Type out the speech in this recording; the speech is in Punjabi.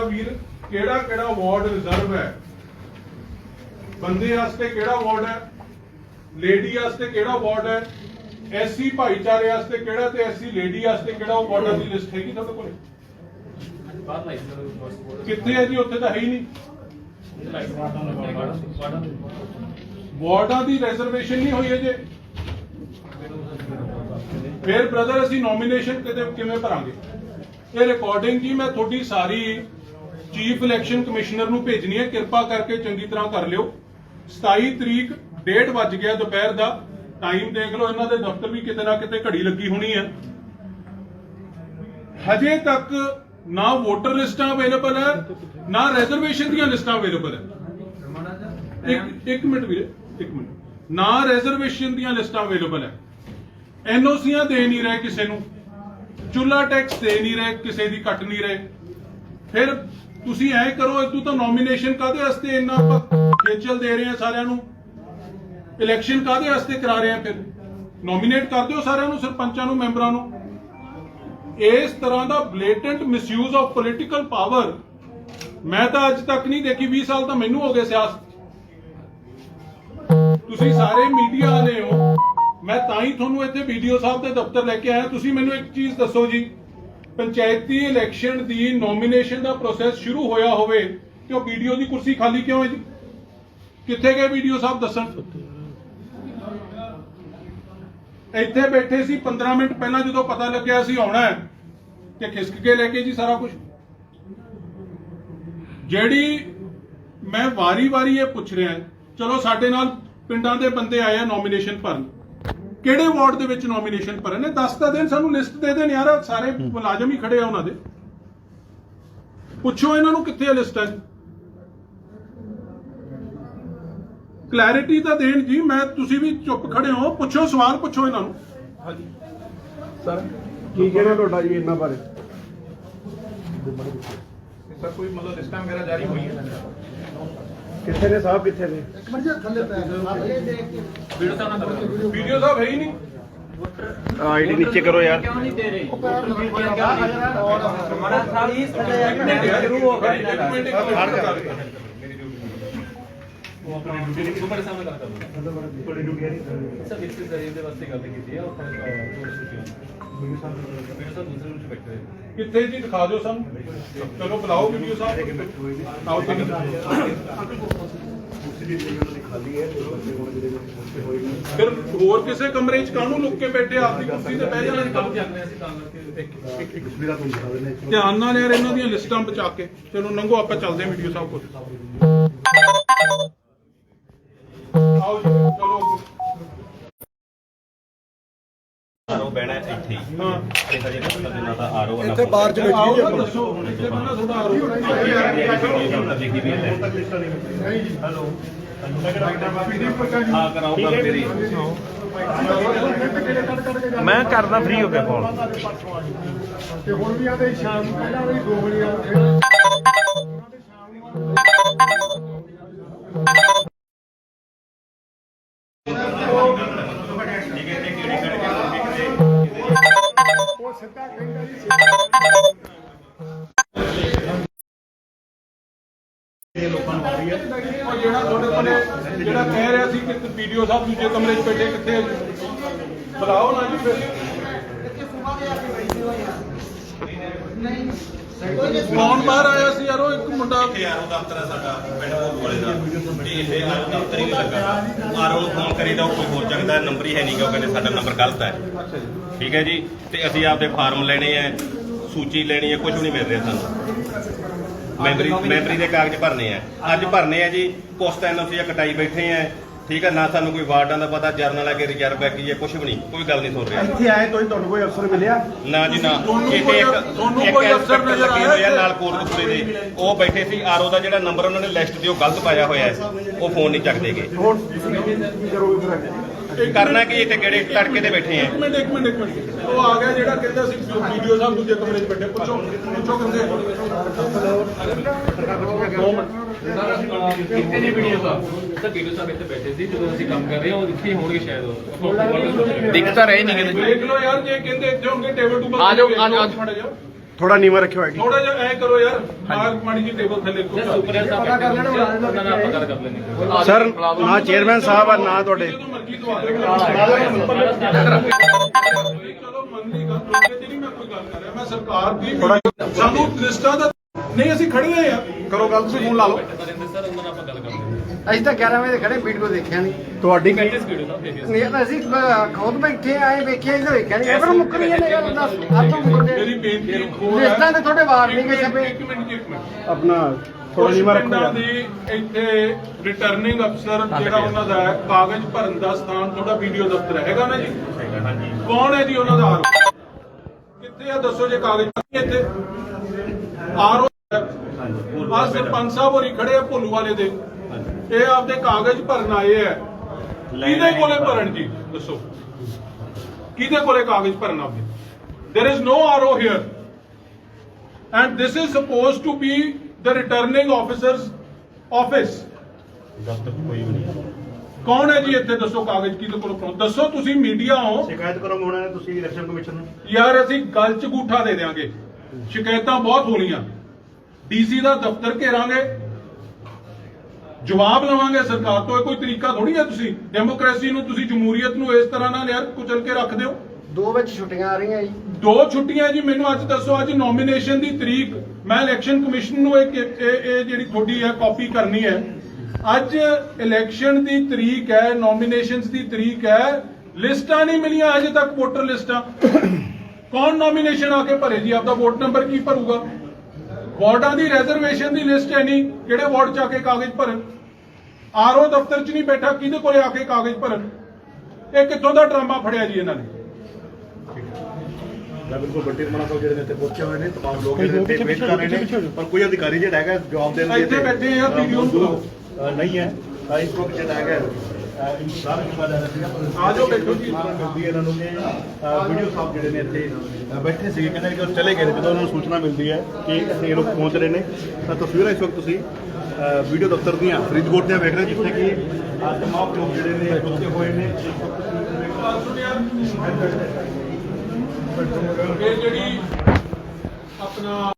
ਵੀਰ ਕਿਹੜਾ ਕਿਹੜਾ ਵਾਰਡ ਰਿਜ਼ਰਵ ਹੈ? ਬੰਦੇ ਵਾਸਤੇ ਕਿਹੜਾ ਵਾਰਡ ਹੈ? ਲੇਡੀ ਵਾਸਤੇ ਕਿਹੜਾ ਵਾਰਡ ਹੈ? ਐਸਸੀ ਭਾਈਚਾਰੇ ਵਾਸਤੇ ਕਿਹੜਾ ਤੇ ਐਸਸੀ ਲੇਡੀ ਵਾਸਤੇ ਕਿਹੜਾ ਵਾਰਡਾਂ ਦੀ ਲਿਸਟ ਹੈਗੀ ਤੁਹਾਡੇ ਕੋਲ? ਕਿੱਥੇ ਹੈ ਜੀ? ਉੱਥੇ ਤਾਂ ਹੈ ਹੀ ਨਹੀਂ। ਵਾਰਡਾਂ ਦੀ ਰਿਜ਼ਰਵੇਸ਼ਨ ਨਹੀਂ ਹੋਈ ਅਜੇ। ਫਿਰ ਬ੍ਰਦਰ ਅਸੀਂ ਨੋਮੀਨੇਸ਼ਨ ਕਿਤੇ ਕਿਵੇਂ ਭਰਾਂਗੇ? ਇਹ ਰਿਕਾਰਡਿੰਗ ਜੀ ਮੈਂ ਤੁਹਾਡੀ ਸਾਰੀ ਚੀਫ ਇਲੈਕਸ਼ਨ ਕਮਿਸ਼ਨਰ ਨੂੰ ਭੇਜਣੀ ਹੈ। ਕਿਰਪਾ ਕਰਕੇ ਚੰਗੀ ਤਰ੍ਹਾਂ ਕਰ ਲਿਓ। 27 ਤਰੀਕ ਡੇਢ ਵੱਜ ਗਿਆ ਦੁਪਹਿਰ ਦਾ। ਟਾਈਮ ਦੇਖ ਲਓ, ਇਹਨਾਂ ਦੇ ਦਫ਼ਤਰ ਵੀ ਕਿਤੇ ਨਾ ਕਿਤੇ ਘੜੀ ਲੱਗੀ ਹੋਣੀ ਹੈ। ਹਜੇ ਤੱਕ ਨਾ ਵੋਟਰ ਲਿਸਟਾਂ ਅਵੇਲੇਬਲ ਹੈ, ਨਾ ਰਿਜ਼ਰਵੇਸ਼ਨ ਦੀਆਂ ਲਿਸਟਾਂ ਅਵੇਲੇਬਲ ਹੈ। ਇੱਕ ਇੱਕ ਮਿੰਟ ਵੀਰੇ, ਇੱਕ ਮਿੰਟ। ਨਾ ਰਿਜ਼ਰਵੇਸ਼ਨ ਦੀਆਂ ਲਿਸਟਾਂ ਅਵੇਲੇਬਲ ਹੈ। ਐਨਓਸੀਆਂ ਦੇ ਨਹੀਂ ਰਹੇ ਕਿਸੇ ਨੂੰ। ਚੁੱਲਾ ਟੈਕਸ ਦੇ ਨਹੀਂ ਰਹੇ, ਕਿਸੇ ਦੀ ਕੱਟ ਨਹੀਂ ਰਹੇ। ਫਿਰ ਤੁਸੀਂ ਐ ਕਰੋ ਇਦੋਂ ਤਾਂ ਨੋਮੀਨੇਸ਼ਨ ਕਾਦੇ ਵਾਸਤੇ ਇੰਨਾ ਖੇਚਲ ਦੇ ਰਹੇ ਆ ਸਾਰਿਆਂ ਨੂੰ? ਇਲੈਕਸ਼ਨ ਕਾਦੇ ਵਾਸਤੇ ਕਰਾ ਰਹੇ ਆ ਫਿਰ? ਨੋਮੀਨੇਟ ਕਰ ਦਿਓ ਸਾਰਿਆਂ ਨੂੰ, ਸਰਪੰਚਾਂ ਨੂੰ, ਮੈਂਬਰਾਂ ਨੂੰ। ਇਸ ਤਰ੍ਹਾਂ ਦਾ blatant misuse of political power ਮੈਂ ਤਾਂ ਅੱਜ ਤੱਕ ਨਹੀਂ ਦੇਖੀ 20 ਸਾਲ ਤਾਂ ਮੈਨੂੰ ਹੋ ਗਏ ਸਿਆਸਤ। ਤੁਸੀਂ ਸਾਰੇ ਮੀਡੀਆ ਵਾਲੇ ਹੋ। ਮੈਂ ਤਾਂ ਹੀ ਤੁਹਾਨੂੰ ਇੱਥੇ ਵੀਡੀਓ ਸਾਹਿਬ ਦੇ ਦਫ਼ਤਰ ਲੈ ਕੇ ਆਇਆ। ਤੁਸੀਂ ਮੈਨੂੰ ਇੱਕ ਚੀਜ਼ ਦੱਸੋ ਜੀ। ਪੰਚਾਇਤੀ ਇਲੈਕਸ਼ਨ ਦੀ ਨੋਮੀਨੇਸ਼ਨ ਦਾ ਪ੍ਰੋਸੈਸ ਸ਼ੁਰੂ ਹੋਇਆ ਹੋਵੇ, ਤੇ ਉਹ ਵੀਡੀਓ ਦੀ ਕੁਰਸੀ ਖਾਲੀ ਕਿਉਂ ਹੈ ਜੀ? ਕਿੱਥੇ ਗਏ ਵੀਡੀਓ ਸਾਹਿਬ ਦੱਸਣ? ਇੱਥੇ ਬੈਠੇ ਸੀ 15 ਮਿੰਟ ਪਹਿਲਾਂ ਜਦੋਂ ਪਤਾ ਲੱਗਿਆ ਸੀ ਆਉਣਾ ਹੈ, ਤੇ ਖਿਸਕ ਕੇ ਲੈ ਕੇ ਜੀ ਸਾਰਾ ਕੁਝ ਜਿਹੜੀ ਮੈਂ ਵਾਰੀ-ਵਾਰੀ ਇਹ ਪੁੱਛ ਰਿਹਾ, ਚਲੋ ਸਾਡੇ ਨਾਲ ਪਿੰਡਾਂ ਦੇ ਬੰਦੇ ਆਏ ਆ ਨੋਮੀਨੇਸ਼ਨ ਭਰਨ। ਕਿਹੜੇ ਵਾਰਡ ਦੇ ਵਿੱਚ ਨੋਮੀਨੇਸ਼ਨ ਭਰਨ ਨੇ? ਦੱਸ ਤਾਂ ਦੇਣ ਸਾਨੂੰ ਲਿਸਟ ਦੇ ਦੇਣ ਯਾਰ ਸਾਰੇ ਮੁਲਾਜ਼ਮ ਹੀ ਖੜੇ ਆ ਉਹਨਾਂ ਦੇ। ਪੁੱਛੋ ਇਹਨਾਂ ਨੂੰ ਕਿੱਥੇ ਲਿਸਟ ਹੈ। ਕਲੈਰਿਟੀ ਤਾਂ ਦੇਣ ਜੀ ਮੈਂ ਤੁਸੀਂ ਵੀ ਚੁੱਪ ਖੜੇ ਹੋ। ਪੁੱਛੋ ਸਵਾਲ ਪੁੱਛੋ ਇਹਨਾਂ ਨੂੰ। ਸਰ ਕੀ ਕਹਿਣਾ ਤੁਹਾਡਾ ਜੀ ਇਹਨਾਂ ਬਾਰੇ? ਸਰ ਕੋਈ ਮਤਲਬ ਲਿਸਟਾਂ ਵਗੈਰਾ ਜਾਰੀ ਹੋਈ ਹੈ? ਕਿੱਥੇ ਨੇ ਸਾਹਿਬ ਕਿੱਥੇ ਨੇ? ਵੀਡੀਓ ਤਾਂ ਨਾ ਕਰੋ ਵੀਡੀਓ ਸਾਹਿਬ ਹੈ ਹੀ ਨਹੀਂ ਆਈਡੀ ਨੀਚੇ ਕਰੋ ਯਾਰ। ਕਿਉਂ ਨਹੀਂ ਦੇ ਰਹੇ? ਹਮਾਰਾ ਸਾਹਿਬ ਇਸ ਸ਼ੁਰੂ ਹੋ? ਗਿਆ ਇੱਕ ਮਿੰਟ ਇੱਕ ਮਿੰਟ ਉਹ ਆਪਣੇ ਡਿਊਟੀ ਨੂੰ ਬੜੇ ਸਾਹਮਣੇ ਗੱਲ ਕਰਦਾ ਸਰ ਇਸ ਜ਼ਰੀਏ ਦੇ ਵਾਸਤੇ ਗੱਲ ਕੀਤੀ ਹੈ ਉਹ ਆਪਣੇ ਥੋੜੇ ਛੁੱਟੀ ਵੀਡੀਓ ਸਾਹਿਬ ਵੀਡੀਓ ਸਾਹਿਬ ਦੂਸਰੇ ਰੂਮ 'ਚ ਬੈਠੇ ਹੋਏ। ਨੇ। ਕਿੱਥੇ ਜੀ? ਦਿਖਾ ਦਿਓ ਸਾਨੂੰ। ਚਲੋ ਬੁਲਾਓ ਵੀਡੀਓ ਸਾਹਿਬ। ਆਓ ਜੀ ਫਿਰ ਹੋਰ ਕਿਸੇ ਕਮਰੇ 'ਚ ਕਾਹਨੂੰ ਲੁੱਕ ਕੇ ਬੈਠੇ ਆਪਦੀ ਕੁਰਸੀ ਤੇ ਬਹਿ ਜਾਣਾ। ਕੰਮ ਚੱਲ ਰਿਹਾ ਸੀ ਤਾਂ ਕਰਕੇ ਧਿਆਨ ਨਾਲ ਯਾਰ ਇਹਨਾਂ ਦੀਆਂ ਲਿਸਟਾਂ ਬਚਾ ਕੇ। ਚਲੋ ਨੰਗੋ ਆਪਾਂ ਚੱਲਦੇ ਹਾਂ ਵੀਡੀਓ ਸਾਹਿਬ ਕੋਲ ਆਓ ਜੀ ਚਲੋ ਆਰੋ ਬਹਿਣਾ ਹੈ ਇੱਥੇ ਹੀ। ਹਾਂ ਇਹ ਤਾਂ ਜਿਹੜਾ ਪਤਾ ਦਿਨਾਂ ਦਾ ਆਰੋ ਇੱਥੇ ਬਾਹਰ ਚ ਆਓ ਬੈਠੀ ਤਾਂ ਜੀ ਦੱਸੋ ਇੱਥੇ ਬੰਦਾ ਥੋੜਾ ਆਰੋ ਦੇਖੀ ਵੀ ਹੈ ਹੈਲੋ। ਹਾਂ ਕਰਾਓ ਗੱਲ ਮੇਰੀ। ਮੈਂ ਕਰਦਾ ਫ੍ਰੀ ਹੋ ਕੇ ਫੋਨ ਤੇ ਹੁਣ ਵੀ ਆਦੇ ਸ਼ਾਮ ਨੂੰ ਪਹਿਲਾਂ ਵੀ 2 ਵਜੇ ਆ। ਸਿੱਧਾ ਕਹਿੰਦਾ ਜੀ ਉਹ ਜਿਹੜਾ ਤੁਹਾਡੇ ਕੋਲੇ ਜਿਹੜਾ ਕਹਿ ਰਿਹਾ ਸੀ ਕਿ ਵੀਡੀਓ ਸਾਹਿਬ ਦੂਜੇ ਕਮਰੇ 'ਚ ਬੈਠੇ ਕਿੱਥੇ ਬੁਲਾਓ ਨਾ ਜੀ ਫਿਰ। ਕੌਣ ਬਾਹਰ ਆਇਆ ਸੀ ਯਾਰੋ ਇੱਕ ਮੁੰਡਾ ਆਰੋ ਦਫ਼ਤਰ ਹੈ ਸਾਡਾ, ਪਿੰਡ ਮੋਦ ਵਾਲੇ ਦਾ। ਤੇ ਇੱਥੇ ਆਰੋ ਦਫ਼ਤਰ ਹੀ ਲੱਗਾ। ਆਰੋ ਨੂੰ ਫੋਨ ਕਰੀਦਾ ਉਹ ਕੋਈ ਹੋਰ ਚੱਕਦਾ ਨੰਬਰ ਹੀ ਹੈ ਨਹੀਂ ਕਿ ਉਹ ਕਹਿੰਦੇ ਸਾਡਾ ਨੰਬਰ ਗਲਤ ਹੈ। ਠੀਕ ਹੈ ਜੀ? ਤੇ ਅਸੀਂ ਆਪਦੇ ਫਾਰਮ ਲੈਣੇ ਹੈ, ਸੂਚੀ ਲੈਣੀ ਹੈ ਕੁਝ ਵੀ ਨਹੀਂ ਮਿਲ ਰਿਹਾ ਸਾਨੂੰ। ਮੈਂਬਰੀ ਮੈਂਬਰੀ ਦੇ ਕਾਗਜ਼ ਭਰਨੇ ਆ ਅੱਜ ਭਰਨੇ ਆ ਜੀ ਪੋਸਟ ਐਨਓਸੀ ਕਟਾਈ ਬੈਠੇ ਆ ਠੀਕ ਹੈ ਨਾ ਸਾਨੂੰ ਕੋਈ ਵਾਰਡਾਂ ਦਾ ਪਤਾ ਜਰਨਲ ਹੈ ਕਿ ਰਿਜ਼ਰਵ ਹੈ ਕੀ ਹੈ ਕੁਝ ਵੀ ਨਹੀਂ ਕੋਈ ਗੱਲ ਨਹੀਂ ਸੁਣ ਰਿਹਾ। ਇੱਥੇ ਆਏ ਤੋਂ ਤੁਹਾਨੂੰ ਕੋਈ ਅਫਸਰ ਮਿਲਿਆ? ਨਾ ਜੀ ਨਾ। ਇੱਥੇ ਇੱਕ ਤੁਹਾਨੂੰ ਕੋਈ ਅਫਸਰ ਨਜ਼ਰ ਆਇਆ ਆ? ਨਾਲ ਕੋਟਕਪੂਰੇ ਦੇ ਉਹ ਬੈਠੇ ਸੀ ਆਰਓ ਦਾ ਜਿਹੜਾ ਨੰਬਰ ਉਹਨਾਂ ਨੇ ਲਿਸਟ ਤੇ ਉਹ ਗਲਤ ਪਾਇਆ ਹੋਇਆ ਹੈ। ਉਹ ਫੋਨ ਨਹੀਂ ਚੱਕਦੇਗੇ। ਕਰਨਾ ਕੀ ਇੱਥੇ ਕਿਹੜੇ ਤੜਕੇ ਤੇ ਬੈਠੇ ਆ? ਇੱਕ ਮਿੰਟ ਇੱਕ ਮਿੰਟ ਇੱਕ ਮਿੰਟ। ਉਹ ਆ ਗਿਆ ਜਿਹੜਾ ਕਹਿੰਦਾ ਸੀ ਵੀਡੀਓ ਸਾਹਿਬ ਦੂਜੇ ਕਮਰੇ 'ਚ ਬੈਠੇ। ਪੁੱਛੋ ਪੁੱਛੋ ਕਹਿੰਦੇ। ਕਿੱਥੇ ਨੇ ਵੀਡੀਓ ਸਾਹਿਬ। ਸਰ ਵੀਡੀਓ ਸਾਹਿਬ ਇੱਥੇ ਬੈਠੇ ਸੀ ਜਦੋਂ ਅਸੀਂ ਕੰਮ ਕਰ ਰਹੇ ਹਾਂ ਉਹ ਇੱਥੇ ਹੀ ਹੋਣਗੇ ਸ਼ਾਇਦ ਉਹ। ਦਿਖ ਤਾਂ ਰਹੇ ਨਹੀਂ ਕਿਤੇ। ਦੇਖ ਲਓ ਯਾਰ ਜੇ ਕਹਿੰਦੇ ਇੱਥੇ ਹੋਣਗੇ ਟੇਬਲ ਟੂਬਲ ਆ ਜਾਓ, ਵੇਖ ਆ ਜਾਓ, ਆ। ਥੋੜਾ ਨੀਵਾ ਰੱਖਿਓ ਆਈਡੀ ਥੋੜਾ ਜਿਹਾ ਐ ਕਰੋ ਯਾਰ ਮਾਰ ਮਾੜੀ ਜੀ ਟੇਬਲ ਥੱਲੇ ਸਾਹਿਬ ਪਤਾ ਕਰ ਲੈਣਾ, ਉਹਨਾਂ ਨਾਲ ਆਪਾਂ ਗੱਲ ਕਰ ਲੈਣੀ। ਸਰ ਨਾ ਚੇਅਰਮੈਨ ਸਾਹਿਬ ਆ ਨਾ ਤੁਹਾਡੇ। ਜਦੋਂ ਮਰਜ਼ੀ ਦਵਾ ਦੇ ਚਲੋ ਮੰਨ ਲਈ ਗੱਲ ਲੋਕੇ ਦੀ ਨਹੀਂ ਮੈਂ ਕੋਈ ਗੱਲ ਕਰ ਰਿਹਾ। ਮੈਂ ਸਰਕਾਰ ਦੀ ਸਾਨੂੰ ਲਿਸਟਾਂ ਦਾ ਨਹੀਂ ਅਸੀਂ ਖੜੇ ਹੋਏ ਆ ਕਰੋ ਗੱਲ ਤੁਸੀਂ ਫੋਨ ਲਾ ਲਓ। ਅਸੀਂ ਤਾਂ 11 ਵਜੇ ਦੇ ਖੜੇ ਵੀਡੀਓ ਦੇਖਿਆ ਨਹੀਂ ਤੁਹਾਡੀ ਨਹੀਂ ਤਾਂ ਅਸੀਂ ਖੁਦ ਬੈਠੇ ਆਏ ਵੇਖਿਆ ਇਹ ਤਾਂ ਵੇਖਿਆ ਨਹੀਂ ਇਹ ਪਰ ਮੁੱਕਣੀ ਇਹਨੇ ਗੱਲ ਦੱਸ ਆਤੋਂ ਮੁੱਕਦੇ ਬੇਨਤੀ ਇੱਕ ਹੋਰ ਲਿਸਟਾਂ ਤੇ ਤੁਹਾਡੇ ਵਾਰ ਨਹੀਂ ਗਏ ਇੱਕ ਛਪੇ। ਇੱਕ ਮਿੰਟ ਜੀ, ਇੱਕ ਮਿੰਟ। ਆਪਣਾ ਥੋੜਾ ਕੁਝ ਨੀਵਾ ਰੱਖੋ ਪਿੰਡਾਂ ਯਾਰ। ਦੀ ਇੱਥੇ ਰਿਟਰਨਿੰਗ ਅਫਸਰ ਜਿਹੜਾ ਉਹਨਾਂ ਦਾ ਹੈ ਕਾਗਜ਼ ਭਰਨ ਦਾ ਸਥਾਨ ਤੁਹਾਡਾ ਵੀਡੀਓ ਦਫ਼ਤਰ ਹੈਗਾ ਨਾ ਜੀ? ਹਾਂਜੀ ਕੌਣ ਹੈ ਜੀ ਉਹਨਾਂ ਦਾ ਆਰਓ ਕਿੱਥੇ ਆ? ਦੱਸੋ ਜੇ ਕਾਗਜ਼ ਭਰਨੇ ਇੱਥੇ। ਆਰਓ ਆ ਸਰਪੰਚ ਸਾਹਿਬ ਹੋਰੀ ਖੜੇ ਆ ਭੋਲੂ ਵਾਲੇ ਦੇ। ਇਹ ਆਪਦੇ ਕਾਗਜ਼ ਭਰਨ ਆਏ ਆ। ਕਿਹਦੇ ਕੋਲੇ ਭਰਨ ਜੀ? ਦੱਸੋ। ਕਿਹਦੇ ਕੋਲੇ ਕਾਗਜ਼ ਭਰਨ ਆਪਦੇ? There is no RO here. And this is supposed to be the returning officer's office. ਕੌਣ ਹੈ ਜੀ ਇੱਥੇ? ਦੱਸੋ ਕਾਗਜ਼ ਕਿਹਦੇ ਕੋਲ ਪਹੁੰਚ ਦੱਸੋ ਤੁਸੀਂ ਮੀਡੀਆ ਹੋ। ਸ਼ਿਕਾਇਤ ਉਹਨਾਂ ਨੇ ਤੁਸੀਂ ਇਲੈਕਸ਼ਨ ਕਮਿਸ਼ਨ ਨੂੰ। ਯਾਰ ਅਸੀਂ ਗੱਲ ਚ ਗੂਠਾ ਦੇ ਦੇਾਂਗੇ ਸ਼ਿਕਾਇਤਾਂ ਬਹੁਤ ਹੋਣੀਆਂ। ਡੀਸੀ ਦਾ ਦਫ਼ਤਰ ਘੇਰਾਂਗੇ। ਜਵਾਬ ਲਵਾਂਗੇ ਸਰਕਾਰ ਤੋਂ। ਇਹ ਕੋਈ ਤਰੀਕਾ ਥੋੜੀ ਹੈ ਤੁਸੀਂ? ਡੈਮੋਕ੍ਰੇਸੀ ਨੂੰ ਤੁਸੀਂ ਜਮਹੂਰੀਅਤ ਨੂੰ ਇਸ ਤਰ੍ਹਾਂ ਨਾਲ ਯਾਰ ਕੁਚਲ ਕੇ ਰੱਖ ਦਿਓ। ਦੋ ਵਿੱਚ ਛੁੱਟੀਆਂ ਆ ਰਹੀਆਂ ਜੀ। ਦੋ ਛੁੱਟੀਆਂ ਜੀ, ਮੈਨੂੰ ਅੱਜ ਦੱਸੋ, ਅੱਜ ਨੋਮੀਨੇਸ਼ਨ ਦੀ ਤਰੀਕ, ਮੈਂ ਇਲੈਕਸ਼ਨ ਕਮਿਸ਼ਨ ਨੂੰ ਇਹ ਇਹ ਜਿਹੜੀ ਤੁਹਾਡੀ ਹੈ ਕਾਪੀ ਕਰਨੀ ਹੈ। ਅੱਜ ਇਲੈਕਸ਼ਨ ਦੀ ਤਰੀਕ ਹੈ ਨੋਮੀਨੇਸ਼ਨਸ ਦੀ ਤਰੀਕ ਹੈ। ਲਿਸਟਾਂ ਨਹੀਂ ਮਿਲੀਆਂ ਅਜੇ ਤੱਕ ਵੋਟਰ ਲਿਸਟਾਂ। ਕੌਣ ਨੋਮੀਨੇਸ਼ਨ ਆ ਕੇ ਭਰੇ ਜੀ? ਆਪਦਾ ਵੋਟ ਨੰਬਰ ਕੀ ਭਰੂਗਾ? ਵਾਰਡਾਂ ਦੀ ਰਿਜ਼ਰਵੇਸ਼ਨ ਦੀ ਲਿਸਟ ਹੈ ਨਹੀਂ, ਕਿਹੜੇ ਵਾਰਡ ਚ ਆ ਕੇ ਕਾਗਜ਼ ਭਰਨ? ਆਰਓ ਦਫ਼ਤਰ ਚ ਨਹੀਂ ਬੈਠਾ, ਕਿਹਦੇ ਕੋਲੇ ਆ ਕੇ ਕਾਗਜ਼ ਭਰਨ? ਇਹ ਕਿੱਥੋਂ ਦਾ ਡਰਾਮਾ ਫੜਿਆ ਜੀ ਇਹਨਾਂ ਨੇ? ਮੈਂ ਬਿਲਕੁਲ ਬੰਟੀ ਰਮਣਾ ਸਾਹਿਬ ਜਿਹੜੇ ਨੇ ਇੱਥੇ ਪਹੁੰਚੇ ਹੋਏ ਨੇ ਤਮਾਮ ਲੋਕ ਜਿਹੜੇ ਇੱਥੇ ਵੇਟ ਕਰ ਰਹੇ ਨੇ ਪਰ ਕੋਈ ਅਧਿਕਾਰੀ ਜਿਹੜਾ ਹੈਗਾ ਜਵਾਬ ਦੇਣ ਲਈ ਇੱਥੇ ਬੈਠੇ ਆ, ਵੀਡੀਓ ਨਹੀਂ ਹੈ। ਤਾਂ ਇਸ ਵਕਤ ਜਿਹੜਾ ਹੈਗਾ ਅ, ਇਨਸਾਨ ਕਿਹਾ ਜਾ ਰਿਹਾ ਸੀਗਾ ਪਰ ਆ ਜਾਓ ਬੈਠੋ ਜੀ। ਮਿਲਦੀ ਇਹਨਾਂ ਨੂੰ ਵੀਡੀਓ ਸਾਹਿਬ ਜਿਹੜੇ ਨੇ ਇੱਥੇ ਬੈਠੇ ਸੀਗੇ ਕਹਿੰਦੇ ਕਿ ਉਹ ਚਲੇ ਗਏ ਜਦੋਂ ਉਹਨਾਂ ਨੂੰ ਸੂਚਨਾ ਮਿਲਦੀ ਹੈ ਕਿ ਇੱਥੇ ਇਹ ਲੋਕ ਪਹੁੰਚ ਰਹੇ ਨੇ। ਤਾਂ ਤਸਵੀਰਾਂ ਇਸ ਵਕਤ ਤੁਸੀਂ ਵੀਡੀਓ ਦਫ਼ਤਰ ਦੀਆਂ ਫਰੀਦਕੋਟ ਦੀਆਂ ਵੇਖ ਰਹੇ ਜਿੱਥੇ ਕਿ ਤਮਾਮ ਲੋਕ ਜਿਹੜੇ ਨੇ ਰੁਕੇ ਹੋਏ ਨੇ ਇਸ ਇਹ ਜਿਹੜੀ ਆਪਣਾ